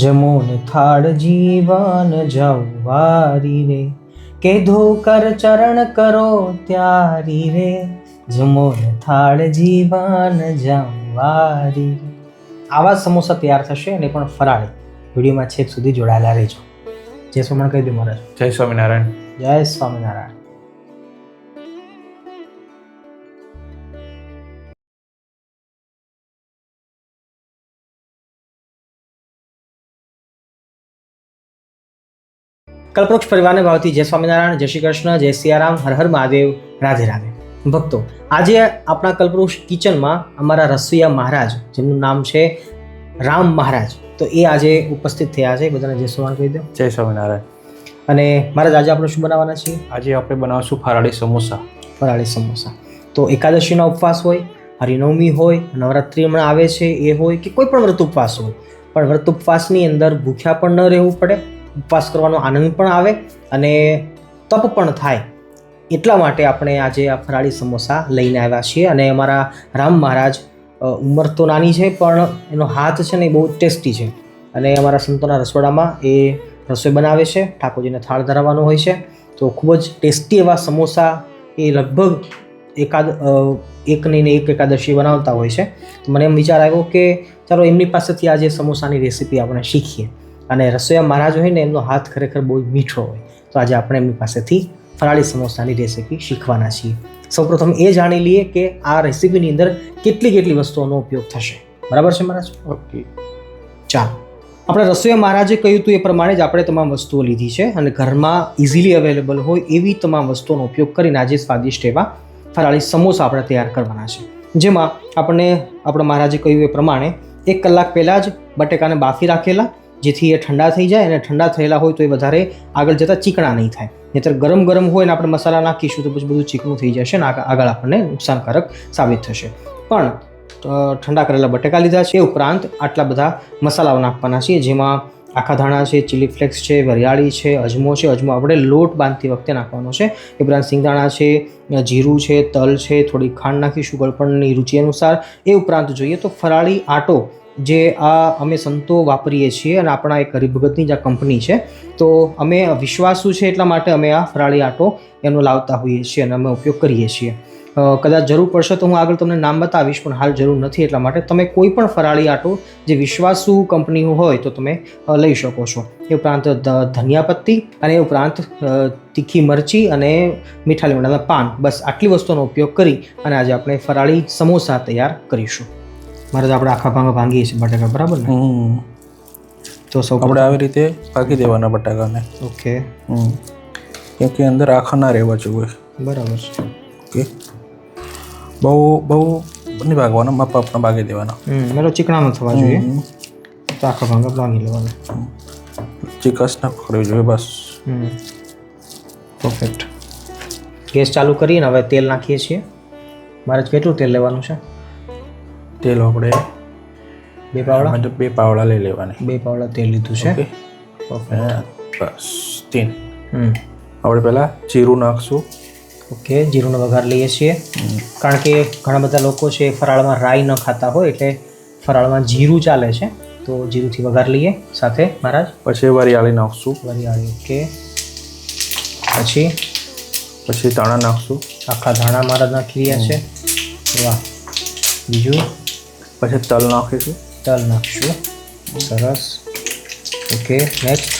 જમો ને થાળ જીવન જવારી રે. કે ધોકર ચરણ કરો ત્યારી રે. જમો ને થાળ જીવન જવારી રે. આવા સમોસા તૈયાર થશે અને પણ ફરાળી. વિડીયોમાં છેક સુધી જોડાયેલા રહેજો. જય સ્વામિનારાયણ. કહી દઉં મહારાજ જય સ્વામિનારાયણ. જય સ્વામિનારાયણ. કલ્પવૃક્ષ પરિવારને ભાવથી જય સ્વામિનારાયણ જય શ્રી કૃષ્ણ જય સિયારામ હર હર મહાદેવ રાધે રાધે. ભક્તો આજે આપણા કલ્પવૃક્ષ કિચનમાં અમારા રસોઈયા મહારાજ જેમનું નામ છે રામ મહારાજ તો એ આજે ઉપસ્થિત થયા છે. બધાને જય સ્વામિનારાયણ કહી દો. જય સ્વામિનારાયણ. અને મહારાજ આજે આપણે શું બનાવવાના છીએ? આજે આપણે બનાવશું ફરાળી સમોસા. ફરાળી સમોસા. તો એકાદશીનો ઉપવાસ હોય હરિનવમી હોય નવરાત્રિ હમણાં આવે છે એ હોય કે કોઈ પણ વ્રત ઉપવાસ હોય. પણ વ્રત ઉપવાસની અંદર ભૂખ્યા પણ ન રહેવું પડે ઉપવાસ કરવાનો આનંદ પણ આવે અને તપ પણ થાય. એટલા માટે આપણે આજે આ ફરાળી સમોસા લઈને આવ્યા છીએ અને અમારા રામ મહારાજ ઉંમર તો નાની છે પણ એનો હાથ છે ને એ બહુ ટેસ્ટી છે. અને અમારા સંતોના રસોડામાં એ રસોઈ બનાવે છે ઠાકોરજીને થાળ ધરાવવાનો હોય છે. તો ખૂબ જ ટેસ્ટી એવા સમોસા એ લગભગ એકાદ અ, એક નહીં ને એક એકાદશી બનાવતા હોય છે. તો મને એમ વિચાર આવ્યો કે ચાલો એમની પાસેથી આજે સમોસાની રેસીપી આપણે શીખીએ. અને રસોઈયા મહારાજ હોય ને એમનો હાથ ખરેખર બહુ મીઠો હોય. તો આજે આપણે એમની પાસેથી ફરાળી સમોસાની રેસીપી શીખવાના છીએ. સૌપ્રથમ એ જાણી લઈએ કે આ રેસીપીની અંદર કેટલી કેટલી વસ્તુઓનો ઉપયોગ થશે. બરાબર છે મહારાજ? ઓકે. ચાલો. આપણે રસોઈયા મહારાજે કહ્યું હતું એ પ્રમાણે જ આપણે તમામ વસ્તુઓ લીધી છે અને ઘરમાં ઇઝીલી અવેલેબલ હોય એવી તમામ વસ્તુઓનો ઉપયોગ કરીને આજે સ્વાદિષ્ટ એવા ફરાળી સમોસા આપણે તૈયાર કરવાના છે. જેમાં આપણે આપણા મહારાજે કહ્યું એ પ્રમાણે એક કલાક પહેલાં જ બટેકાને બાફી રાખેલા જેથી એ ઠંડા થઈ જાય અને ઠંડા થયેલા હોય તો એ વધારે આગળ જતાં ચીકણા નહીં થાય. નહીતર ગરમ ગરમ હોય ને આપણે મસાલા નાખીશું તો પછી બધું ચીકણું થઈ જશે ને આગળ આપણને નુકસાનકારક સાબિત થશે. પણ ઠંડા કરેલા બટેકા લીધા છે ઉપરાંત આટલા બધા મસાલાઓ નાખવાના છે જેમાં આખા ધાણા છે ચીલી ફ્લેક્સ છે, વરિયાળી છે, અજમો છે, અજમો આપણે લોટ બાંધતી વખતે નાખવાનો છે. એ ઉપરાંત સિંગદાણા છે, જીરું છે, તલ છે થોડી ખાંડ નાખીશું ગળપણની રુચિ અનુસાર. એ ઉપરાંત જોઈએ તો ફરાળી આટો જે આ અમે સંતો વાપરીએ છીએ અને આપણા એક હરિભગતની જ આ કંપની છે, તો અમે વિશ્વાસુ છે એટલા માટે અમે આ ફરાળી આટો એનો લાવતા હોઈએ છીએ અને અમે ઉપયોગ કરીએ છીએ. કદાચ જરૂર પડશે તો હું આગળ તમને નામ બતાવીશ, પણ હાલ જરૂર નથી એટલા માટે. તમે કોઈ પણ ફરાળી આટો, જે વિશ્વાસુ કંપની હોય તો તમે લઈ શકો છો. એ ઉપરાંત ધનિયા પત્તી અને એ ઉપરાંત તીખી મરચી અને મીઠા લીમડાના પાન. બસ આટલી વસ્તુનો ઉપયોગ કરી અને આજે આપણે ફરાળી સમોસા તૈયાર કરીશું. મારે તો આપણે આખા ભાંગા ભાંગીએ છીએ બટાકા બરાબર ને? તો સૌ આપણે આવી રીતે ભાગી દેવાના બટાકાને. ઓકે. કેમ કે અંદર આખા ના રહેવા જોઈએ બરાબર છે. ઓકે. બહુ બહુ નહીં ભાગવાના માપ આપણા ભાગી દેવાના. હમ ચીકણામાં ચીકણા ન થવા જોઈએ. તો આખા ભાંગા ભાંગી લેવાના. ચિકસ ના પકડવી જોઈએ બસ. પરફેક્ટ ગેસ ચાલુ કરીને હવે તેલ નાખીએ છીએ. મારે કેટલું તેલ લેવાનું છે? તેલ આપણે બે પાવડા? મતલબ બે પાવડા લઈ લેવાના. બે પાવડા તેલ લીધું છે. ઓકે. બસ તીન હમ. આપણે પહેલાં જીરું નાખશું. ઓકે જીરુંનો વઘાર લઈએ છીએ. કારણ કે ઘણા બધા લોકો છે ફરાળમાં રાઈ ન ખાતા હોય એટલે ફરાળમાં જીરું ચાલે છે. તો જીરુંથી વઘાર લઈએ સાથે મહારાજ? પછી વરિયાળી નાખશું. વરિયાળી ઓકે. પછી? પછી ધાણા નાખશું. આખા ધાણા મહારાજ નાખી રહ્યા છે. વાહ. બીજું? પછી તલ નાખીશું. તલ નાખીશું. સરસ. ઓકે નેક્સ્ટ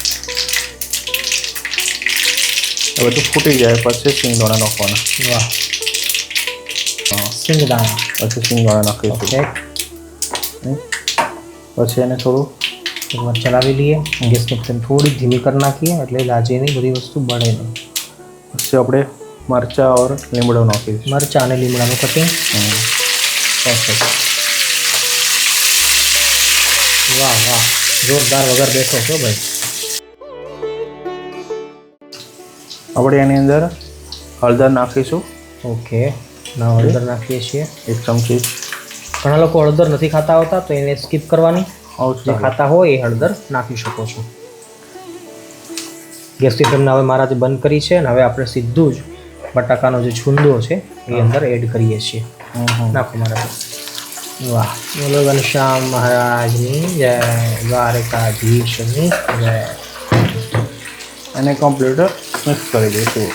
એ બધું ફૂટી જાય પછી સિંગદાણા નાખવાના. વાહ. સિંગદાણા પછી સિંગદાણા નાખીશું. ઓકે. પછી એને થોડું એક વાર ચલાવી લઈએ. ગેસની ફ્લેમ થોડી ધીમી કરી નાખીએ એટલે લાજે નહીં બધી વસ્તુ બળે નહીં. પછી આપણે મરચાં ઓર લીમડો નાખીશું. મરચાં અને લીમડાનું કટિંગ. પરફેક્ટ વાહ વાહ. જોરદાર વગર બેઠો છો ભાઈ. આપણે એની અંદર હળદર નાખીશું. ઓકે. ના હળદર નાખીએ છીએ. એક ચમચી. ઘણા લોકો હળદર નથી ખાતા હોતા તો એને સ્કીપ કરવાની. જે ખાતા હોય એ હળદર નાખી શકો છો. ગેસની ફ્લેમને હવે મારા જે બંધ કરી છે અને હવે આપણે સીધું જ બટાકાનો જે છુંદો છે એ અંદર એડ કરીએ છીએ. નાખો મારા વાહ. બોલો ઘનશ્યામ મહારાજની જય દ્વારકાધીશની જય. અને કોમ્પ્યુટર મિક્સ કરી દઈશું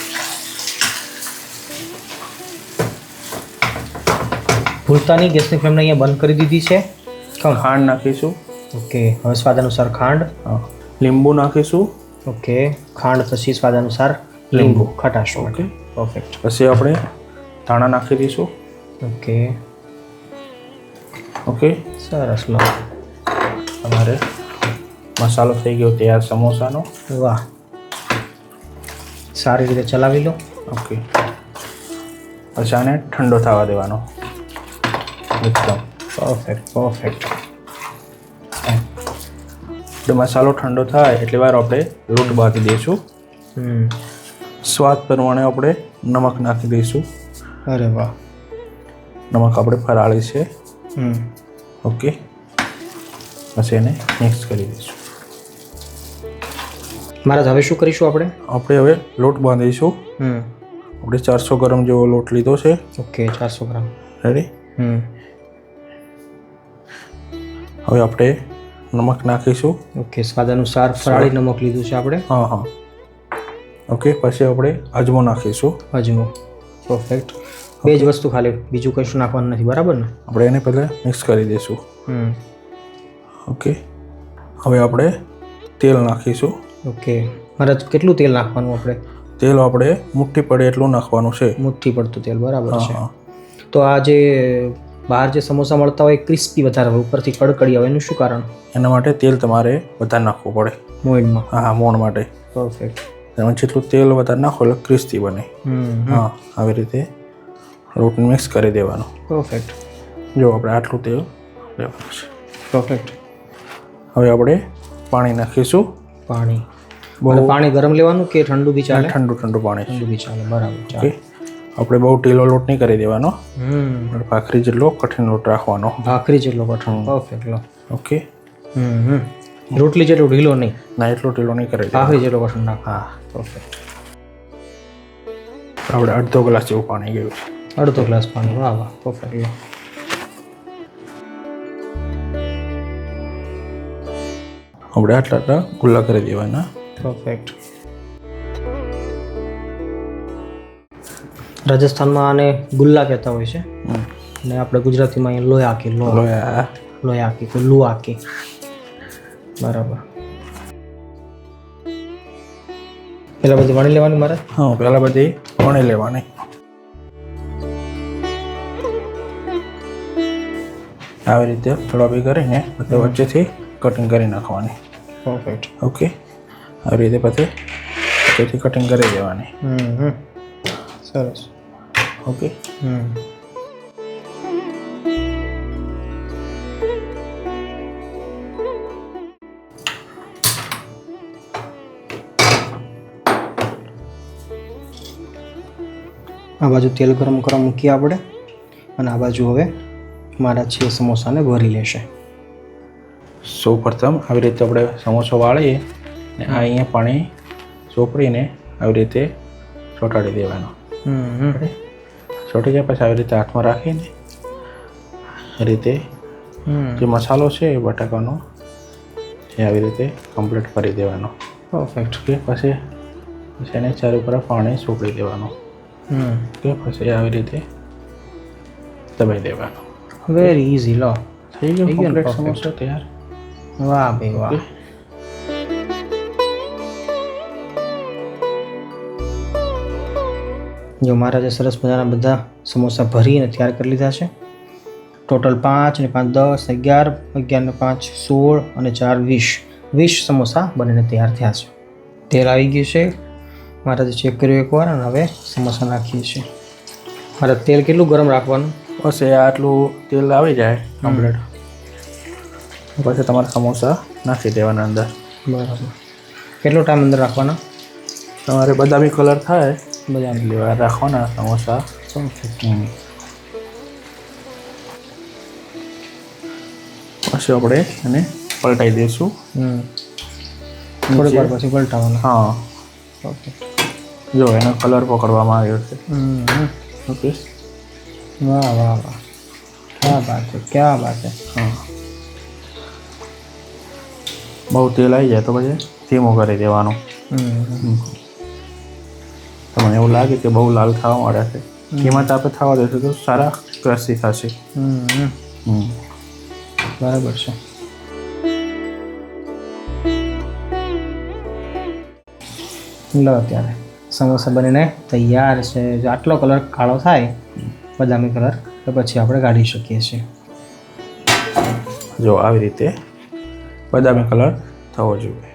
ભૂલતાની ગેસની ફ્લેમને અહીંયા બંધ કરી દીધી છે. ખાંડ નાખીશું. ઓકે હવે સ્વાદ અનુસાર ખાંડ લીંબુ નાખીશું. ઓકે ખાંડ પછી સ્વાદ અનુસાર લીંબુ. ખટાશ માટે. ઓકે પરફેક્ટ પછી આપણે ધાણા નાખી દઈશું. ઓકે. ઓકે? સરસ લો. તમારે મસાલો થઈ ગયો તૈયાર સમોસાનો. વાહ. સારી રીતે ચલાવી લો. ઓકે. પછી આને ઠંડો થવા દેવાનો. એકદમ. પરફેક્ટ પરફેક્ટ એટલે મસાલો ઠંડો થાય એટલી વાર આપણે લોટ બાંધી દઈશું. સ્વાદ પ્રમાણે આપણે નમક નાખી દઈશું. અરે વાહ. નમક આપણે ફરાળી છે. હમ. ઓકે પછી એને મિક્સ કરી દઈશું. મહારાજ હવે શું કરીશું આપણે? આપણે હવે લોટ બાંધીશું. હમ. આપણે ચારસો ગ્રામ જેવો લોટ લીધો છે. ઓકે ચારસો ગ્રામ. રેડી હમ. હવે આપણે નમક નાખીશું. ઓકે સ્વાદ અનુસાર ફરાળી નમક લીધું છે આપણે. હા હા. ઓકે પછી આપણે અજમો નાખીશું. અજમો. પરફેક્ટ બે જ વસ્તુ ખાલી બીજું કશું નાખવાનું નથી બરાબર ને? આપણે એને પહેલાં મિક્સ કરી દઈશું. હમ. ઓકે. હવે આપણે તેલ નાખીશું. ઓકે. મહારાજ કેટલું તેલ નાખવાનું આપણે? તેલ આપણે મુઠ્ઠી પડે એટલું નાખવાનું છે. મુઠ્ઠી પડતું તેલ બરાબર છે. તો આ જે બહાર જે સમોસા મળતા હોય ક્રિસ્પી વધારે હોય ઉપરથી કડકડી આવે એનું શું કારણ? એના માટે તેલ તમારે વધારે નાખવું પડે. મોઈનમાં? હા હા મોણ માટે. પરફેક્ટ એમાં જેટલું તેલ વધારે નાખો એટલે ક્રિસ્પી બને. હમ. હા આવી રીતે લોટને મિક્સ કરી દેવાનું. પરફેક્ટ જો આપણે આટલું તેલ લેવાનું છે. પરફેક્ટ હવે આપણે પાણી નાખીશું. પાણી. બહુ પાણી ગરમ લેવાનું કે ઠંડુ બી ચાલે? ઠંડુ ઠંડુ પાણી ઠંડુ બી ચાલે બરાબર ચાલે. આપણે બહુ ઢીલો લોટ નહીં કરી દેવાનો. ભાખરી જેટલો કઠિન લોટ રાખવાનો. ભાખરી જેટલો કઠણ પરફેક્ટ લો. ઓકે. હમ હમ. રોટલી જેટલો ઢીલો નહીં. ના એટલો ઢીલો નહીં કરી ભાખરી જેટલો કઠણ નાખ હા. પરફેક્ટ આપણે અડધો ગ્લાસ જેવું પાણી ગયું છે. અડધો ગ્લાસ પાણી વાહ વાહ પરફેક્ટ આપણે આટલા આટલા ગુલ્લા કરી દેવાના પરફેક્ટ રાજસ્થાનમાં આને ગુલ્લા કહેતા હોય છે. અને આપણે ગુજરાતીમાં અહીંયા લોયા કે લો લોયા લોયા કે લુઆ કે બરાબર પહેલાં બધી વણી લેવાની મારે હા પહેલાં બધી વણી લેવાની આવી રીતે થોડા કરીને બધે વચ્ચેથી કટિંગ કરી નાખવાની. પરફેક્ટ ઓકે આવી રીતે પછી વચ્ચેથી કટિંગ કરી દેવાની. Hmm hmm. સરસ. Okay hmm. આ બાજુ તેલ ગરમ કરવા મૂકીએ આપણે. અને આ બાજુ હવે મારા છે સમોસાને ભરી લેશે. સૌ પ્રથમ આવી રીતે આપણે સમોસો વાળીએ ને આ અહીંયા પાણી ચોપડીને આવી રીતે ચોંટાડી દેવાનો. ચોંટી જાય પછી આવી રીતે હાથમાં રાખીને આ રીતે જે મસાલો છે એ બટાકાનો એ આવી રીતે કમ્પ્લીટ કરી દેવાનો. પરફેક્ટ કે પછી પછી એને ચારે ઉપર પાણી ચોપડી દેવાનું. કે પછી આવી રીતે દબાઈ દેવાનું. વેરી ઇઝી લો થઈ ગયો. સમોસો તૈયાર વાહ ભાઈ વાહ જો મહારાજે સરસ મજાના બધા સમોસા ભરીને તૈયાર કરી લીધા છે. ટોટલ પાંચ ને પાંચ દસ અગિયાર અગિયાર ને પાંચ સોળ અને ચાર વીસ. વીસ સમોસા બનીને તૈયાર થયા છે. તેલ આવી ગયું છે. મહારાજે ચેક કર્યું એકવાર અને હવે સમોસા નાખીએ છીએ. મારે તેલ કેટલું ગરમ રાખવાનું? બસ એ આટલું તેલ આવી જાય કમ્પ્લીટ પછી તમારે સમોસા નાખી દેવાના અંદર. બરાબર. કેટલો ટાઈમ અંદર રાખવાના? તમારે બદામી કલર થાય બધા લેવા રાખવાના સમોસા. પછી આપણે એને પલટાઈ દઈશું. થોડીક વાર પછી પલટાવવાના હા. ઓકે. જો એનો કલર પકડવામાં આવ્યો છે. ઓકે વાહ વાહ વાહ. ક્યાં બાત છે ક્યાં બાત છે? હા. બહુ તેલ આવી જાય તો પછી ધીમો કરી દેવાનું. તમને એવું લાગે કે બહુ લાલ થવા માંડ્યા છે. કિંમત આપણે થવા દેશે તો સારા ક્રસી થશે. હમ હમ. બરાબર છે. લો ત્યારે સમોસા બનીને તૈયાર છે. જો આટલો કલર કાળો થાય બદામી કલર, તો પછી આપણે કાઢી શકીએ છીએ. જો આવી રીતે બદામી કલર થવો જોઈએ.